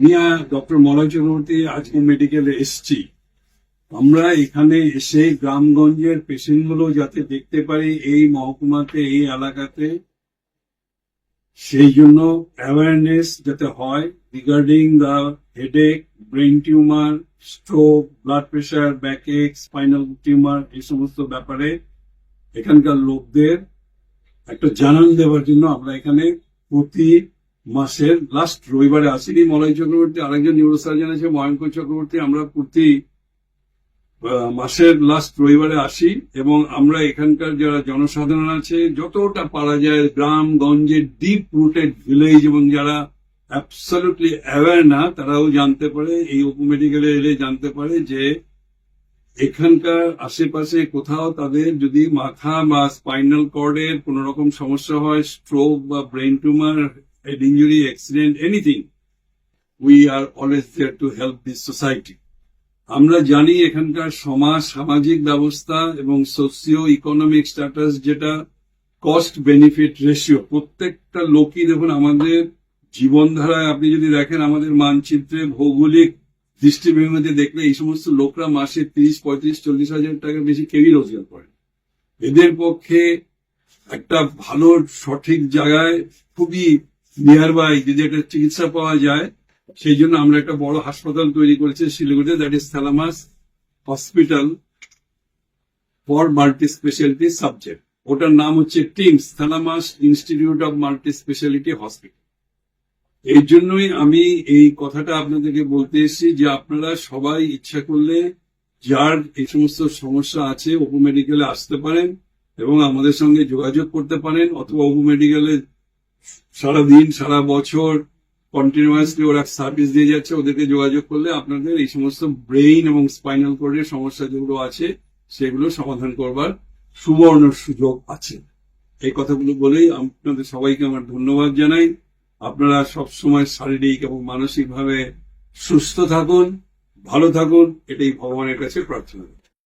আমি আর ডক্টর মলয় চক্রবর্তী আজকে মেডিকেলে এসছি। আমরা এখানে এসে গ্রামগঞ্জের পেশেন্টগুলো যাতে দেখতে পারি এই মহকুমাতে, এই এলাকাতে, সেই জন্য অ্যাওয়ারনেস যাতে হয় regarding the headache brain tumour stroke blood pressure backache spinal tumour এই সমস্ত ব্যাপারে এখানকার লোকদের একটা জানান দেওয়ার জন্য আমরা এখানে প্রতি মাসের লাস্ট রবিবারে আসিনি, মলয় চক্রবর্তী, আরেকজন নিউরোসার্জন আছে ময়ঙ্ক চক্রবর্তী, আমরা প্রতি মাসের লাস্ট রবিবারে আসি এবং আমরা এখানকার যারা জনসাধারণ আছে, যতটা পারা যায় গ্রাম গঞ্জের ডিপ রুটেড ভিলেজ এবং যারা অ্যাবসলুটলি অ্যাওয়ার না, তারাও জানতে পারে, এই উপ মেডিকেলে এলে জানতে পারে যে এখানকার আশেপাশে কোথাও তাদের যদি মাথা বা স্পাইনাল কর্ডের কোন রকম সমস্যা হয় স্ট্রোক বা brain tumour head injury accident anything we are always there to help this society আমরা জানি এখানকার সমাজ, সামাজিক ব্যবস্থা এবং সোসিও ইকোনমিক স্ট্যাটাস যেটা কস্ট বেনিফিট রেশিও প্রত্যেকটা লোকই দেখুন আমাদের জীবনধারায়, আপনি যদি দেখেন আমাদের মানচিত্রে ভৌগোলিক দৃষ্টিভঙ্গিতে দেখলে এই সমস্ত লোকরা মাসে তিরিশ, পঁয়ত্রিশ, চল্লিশ হাজার টাকা বেশি কেউই রোজগার করে এদের পক্ষে একটা ভালো সঠিক জায়গায় খুবই নিয়ার বাই যদি একটা চিকিৎসা পাওয়া যায়, সেই জন্য আমরা একটা বড় হাসপাতাল তৈরি করেছি শিলিগুড়িতে that is Thalamus hospital for multi speciality subject ওটার নাম হচ্ছে TIMS Thalamus Institute of multi speciality hospital এই জন্যই আমি এই কথাটা আপনাদেরকে বলতে এসেছি যে আপনারা সবাই ইচ্ছা করলে যার এই সমস্ত সমস্যা আছে অপু মেডিকেলে আসতে পারেন এবং আমাদের সঙ্গে যোগাযোগ করতে পারেন, অথবা অপু মেডিকেলে সারাদিন, সারা বছর কন্টিনিউয়াসলি ওরা সার্ভিস দিয়ে যাচ্ছে, ওদেরকে যোগাযোগ করলে আপনাদের এই সমস্ত ব্রেইন এবং স্পাইনাল কোর্ডের সমস্যা যেগুলো আছে, সেগুলো সমাধান করবার সুবর্ণ সুযোগ আছে এই কথাগুলো বলেই আপনাদের সবাইকে আমার ধন্যবাদ জানাই আপনারা সবসময় শারীরিক এবং মানসিকভাবে সুস্থ থাকুন, ভালো থাকুন, এটাই ভগবানের কাছে প্রার্থনা।